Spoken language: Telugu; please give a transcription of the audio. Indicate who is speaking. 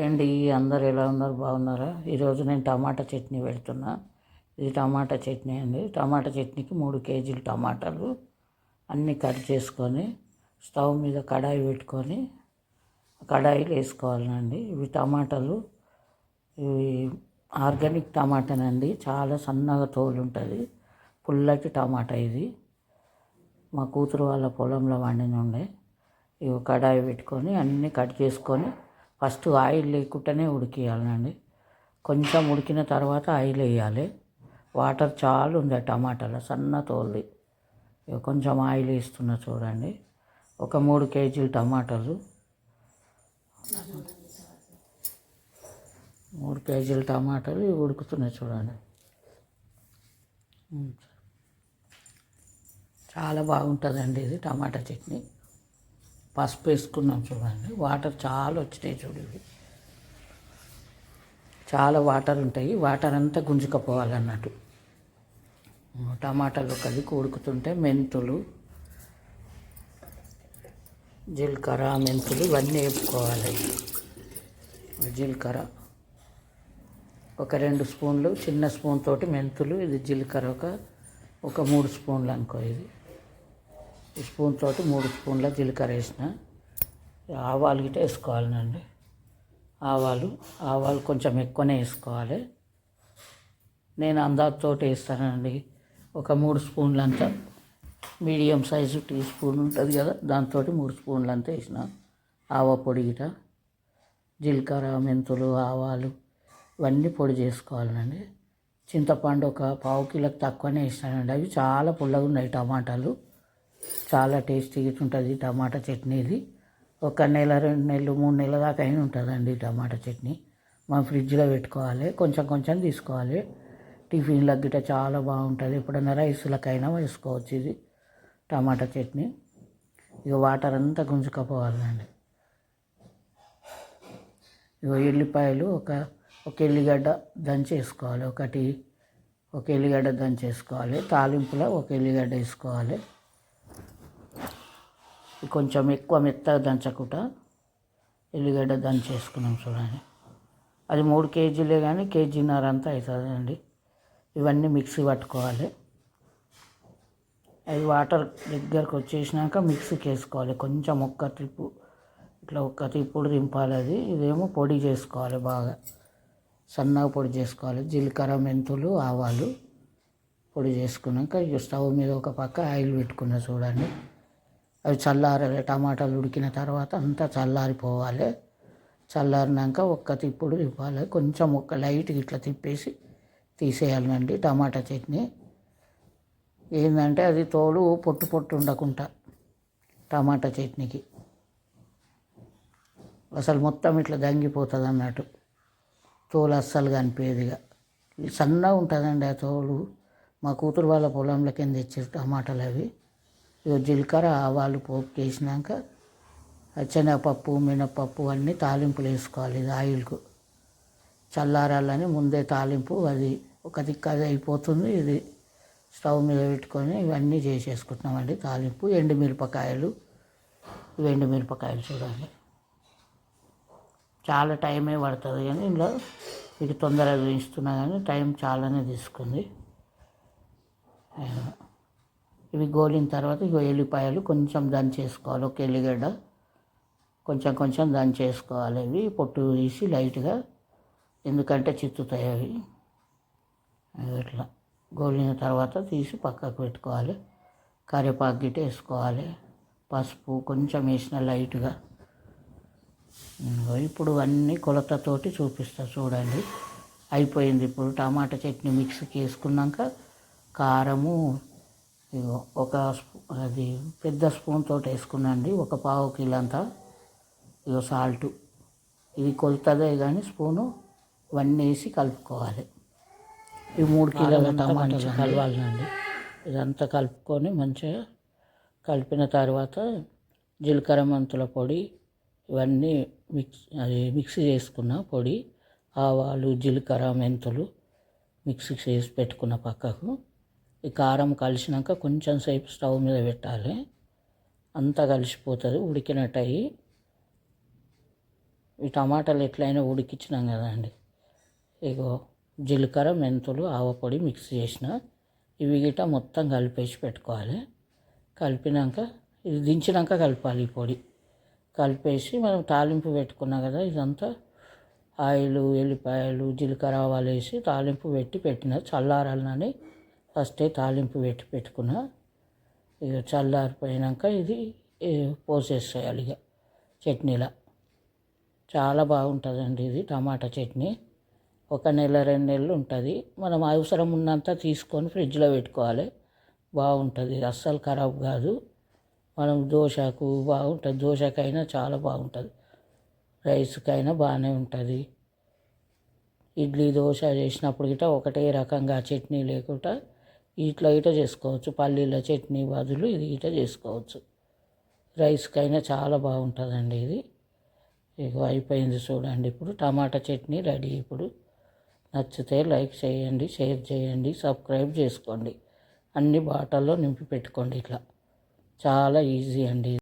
Speaker 1: అండి అందరు ఎలా ఉన్నారు? బాగున్నారా? ఈరోజు నేను టమాటా చట్నీ పెడుతున్నా. ఇది టమాటా చట్నీ అండి. టమాటా చట్నీకి మూడు కేజీలు టమాటాలు అన్నీ కట్ చేసుకొని స్టవ్ మీద కడాయి పెట్టుకొని కడాయిలు వేసుకోవాలండి. ఇవి టమాటాలు ఇవి ఆర్గానిక్ టమాటానండి. చాలా సన్నగా తోలు ఉంటుంది. పుల్లటి టమాటా ఇది. మా కూతురు వాళ్ళ పొలంలో వండిన ఉండే. ఇవి కడాయి పెట్టుకొని అన్నీ కట్ చేసుకొని ఫస్ట్ ఆయిల్ లేకుండానే ఉడికియాలండి. కొంచెం ఉడికిన తర్వాత ఆయిల్ వేయాలి. వాటర్ చాలా ఉంది టమాటాలో సన్న తోలి కొంచెం ఆయిల్ వేస్తున్నా చూడండి. ఒక మూడు కేజీలు టమాటాలు. మూడు కేజీలు టమాటాలు ఉడుకుతున్నాయి చూడండి. చాలా బాగుంటుందండి ఇది టమాటా చట్నీ. పసుపు వేసుకున్నాం చూడండి. వాటర్ చాలా వచ్చినాయి చూడండి చాలా వాటర్ ఉంటాయి. వాటర్ అంతా గుంజుకపోవాలన్నట్టు. టమాటాలు కలిపి ఉడుకుతుంటే మెంతులు జీలకర్ర మెంతులు ఇవన్నీ వేపుకోవాలి. జీలకర్ర ఒక రెండు స్పూన్లు చిన్న స్పూన్ తోటి మెంతులు ఇది జీలకర్ర ఒక ఒక మూడు స్పూన్లు అనుకో ఇది. స్పూన్ తోటి మూడు స్పూన్ల జీలకర్ర వేసిన. ఆవాలు గిట్ట వేసుకోవాలండి ఆవాలు ఆవాలు కొంచెం ఎక్కువనే వేసుకోవాలి. నేను అందాజతోటి వేస్తానండి. ఒక మూడు స్పూన్లంతా మీడియం సైజు టీ స్పూన్ ఉంటుంది కదా దాంతో మూడు స్పూన్లంతా వేసిన. ఆవ పొడి గిట జీలకర్ర మెంతులు ఆవాలు ఇవన్నీ పొడి చేసుకోవాలండి చింతపండు ఒక పావు కిలోకి తక్కువనే వేసానండి అవి చాలా పుల్లగా ఉన్నాయి టమాటాలు. చాలా టేస్టీగా ఉంటుంది టమాటా చట్నీది ఒక నెల రెండు నెలలు మూడు నెలల దాకా అయిన ఉంటుందండి టమాటా చట్నీ. మనం ఫ్రిడ్జ్లో పెట్టుకోవాలి కొంచెం కొంచెం తీసుకోవాలి. టిఫిన్లకు గిట్ట చాలా బాగుంటుంది. ఎప్పుడైనా రైస్లకైనా వేసుకోవచ్చు ఇది టమాటా చట్నీ. ఇక వాటర్ అంతా గుంజుకపోవాలండి. ఇగో ఎల్లిపాయలు ఒక ఒక ఎల్లిగడ్డ దంచేసుకోవాలి ఒకటి ఒక ఎల్లిగడ్డ దంచేసుకోవాలి తాలింపులో ఒక ఎల్లిగడ్డ వేసుకోవాలి. కొంచెం ఎక్కువ మెత్తగా దంచకుండా ఎల్లిగడ్డ దంచేసుకున్నాం చూడండి. అది మూడు కేజీలే కానీ కేజీన్నర అంతా అవుతుందండి. ఇవన్నీ మిక్సీ పట్టుకోవాలి. అది వాటర్ దగ్గరకు వచ్చేసినాక మిక్సీకి వేసుకోవాలి. కొంచెం ఒక్క ట్రిప్పు ఇట్లా ఒక్క తిప్పుడు దింపాలి అది. ఇదేమో పొడి చేసుకోవాలి బాగా. సన్నగా పొడి చేసుకోవాలి. జీలకర్ర మెంతులు ఆవాలు పొడి చేసుకున్నాక ఇక స్టవ్ మీద ఒక పక్క ఆయిల్ పెట్టుకున్న చూడండి. అవి చల్లారాలి టమాటాలు ఉడికిన తర్వాత అంతా చల్లారిపోవాలి. చల్లారినాక ఒక్క తిప్పుడు తిప్పాలి కొంచెం ఒక్క లైట్ ఇట్లా తిప్పేసి తీసేయాలండి టమాటా చట్నీ. ఏంటంటే అది తోలు పొట్టు పొట్టు ఉండకుండా టమాటా చట్నీకి. అసలు మొత్తం ఇట్లా దంగిపోతుంది అన్నట్టు. తోలు అస్సలు కనిపేదిగా. సన్నగా ఉంటుందండి ఆ తోలు. మా కూతురు వాళ్ళ పొలంలో కింద తెచ్చారు టమాటాలు అవి. ఇక జీలకర్ర ఆవాలు పోపు వేసినాక శనగపప్పు మినపప్పు అన్నీ తాలింపులు వేసుకోవాలి ఇది ఆయిల్కు. చల్లారాలని ముందే తాలింపు అది ఒక దిక్కు అది అయిపోతుంది. ఇది స్టవ్ మీద పెట్టుకొని ఇవన్నీ చేసేసుకుంటున్నామండి తాలింపు. ఎండుమిరపకాయలు ఇవి ఎండుమిరపకాయలు చూడండి. చాలా టైమే పడుతుంది కానీ ఇందులో ఇది తొందరగా చూపిస్తున్నా కానీ టైం చాలానే తీసుకుంది. ఇవి గోలిన తర్వాత ఇగో ఎల్లిపాయలు కొంచెం దంచేసుకోవాలి ఒక ఎల్లిగడ్డ కొంచెం కొంచెం దంచేసుకోవాలి ఇవి పొట్టు తీసి లైట్గా ఎందుకంటే చిత్తుతాయి అవి. ఇట్లా గోలిన తర్వాత తీసి పక్కకు పెట్టుకోవాలి. కరివేపాకు గిట్ట వేసుకోవాలి. పసుపు కొంచెం వేసిన లైట్గా. ఇప్పుడు అన్నీ కొలతతోటి చూపిస్తా చూడండి. అయిపోయింది ఇప్పుడు టమాటా చట్నీ మిక్సీకి వేసుకున్నాక కారము ఇగో ఒక స్పూ- అది పెద్ద స్పూన్ తోటి వేసుకున్నాండి ఒక పావు కిలో అంతా ఇగో సాల్ట్. ఇది కొలుతుందే కానీ స్పూను ఇవన్నీ వేసి కలుపుకోవాలి. ఈ మూడు కిలోల టమాటాలు కలవాలండి. ఇదంతా కలుపుకొని మంచిగా కలిపిన తర్వాత జీలకర్ర మెంతుల పొడి ఇవన్నీ మిక్స్ అది మిక్సీ చేసుకున్న పొడి ఆవాలు జీలకర్ర మెంతులు మిక్సీ చేసి పెట్టుకున్న పక్కకు ఈ కారం కలిసినాక కొంచెం సేపు స్టవ్ మీద పెట్టాలి. అంతా కలిసిపోతుంది ఉడికినట్టయి. ఈ టమాటాలు ఎట్లయినా ఉడికించినాం కదండి. ఇగో జీలకర్ర మెంతులు ఆవపొడి మిక్స్ చేసిన. ఇవి గిట మొత్తం కలిపేసి పెట్టుకోవాలి. కలిపినాక ఇది దించినాక కలపాలి ఈ పొడి. కలిపేసి మనం తాలింపు పెట్టుకున్నాం కదా ఇదంతా ఆయిల్ ఎల్లిపాయలు జీలకర్ర ఆవాలు వేసి తాలింపు పెట్టి పెట్టిన చల్లారాలని ఫస్టే తాలింపు పెట్టి పెట్టుకున్న ఇక చల్లారిపోయినాక ఇది పోసేసేయాలి ఇక చట్నీలా. చాలా బాగుంటుందండి ఇది టమాటా చట్నీ. ఒక నెల రెండు నెలలు ఉంటుంది. మనం అవసరం ఉన్నంత తీసుకొని ఫ్రిడ్జ్లో పెట్టుకోవాలి. బాగుంటుంది. అస్సలు ఖరాబ్ కాదు. మనం దోశకు బాగుంటుంది. దోశకైనా చాలా బాగుంటుంది. రైస్కైనా బాగానే ఉంటుంది. ఇడ్లీ దోశ చేసినప్పుడు గిట్ట ఒకటే రకంగా చట్నీ లేకుండా ఇట్లా ఇట చేసుకోవచ్చు. పల్లీల చట్నీ బదులు ఇది ఇట చేసుకోవచ్చు. రైస్కైనా చాలా బాగుంటుందండి ఇది. ఇక అయిపోయింది చూడండి ఇప్పుడు. టమాటా చట్నీ రెడీ ఇప్పుడు. నచ్చితే లైక్ చేయండి షేర్ చేయండి సబ్స్క్రైబ్ చేసుకోండి. అన్ని బాటల్లో నింపి పెట్టుకోండి ఇట్లా. చాలా ఈజీ అండి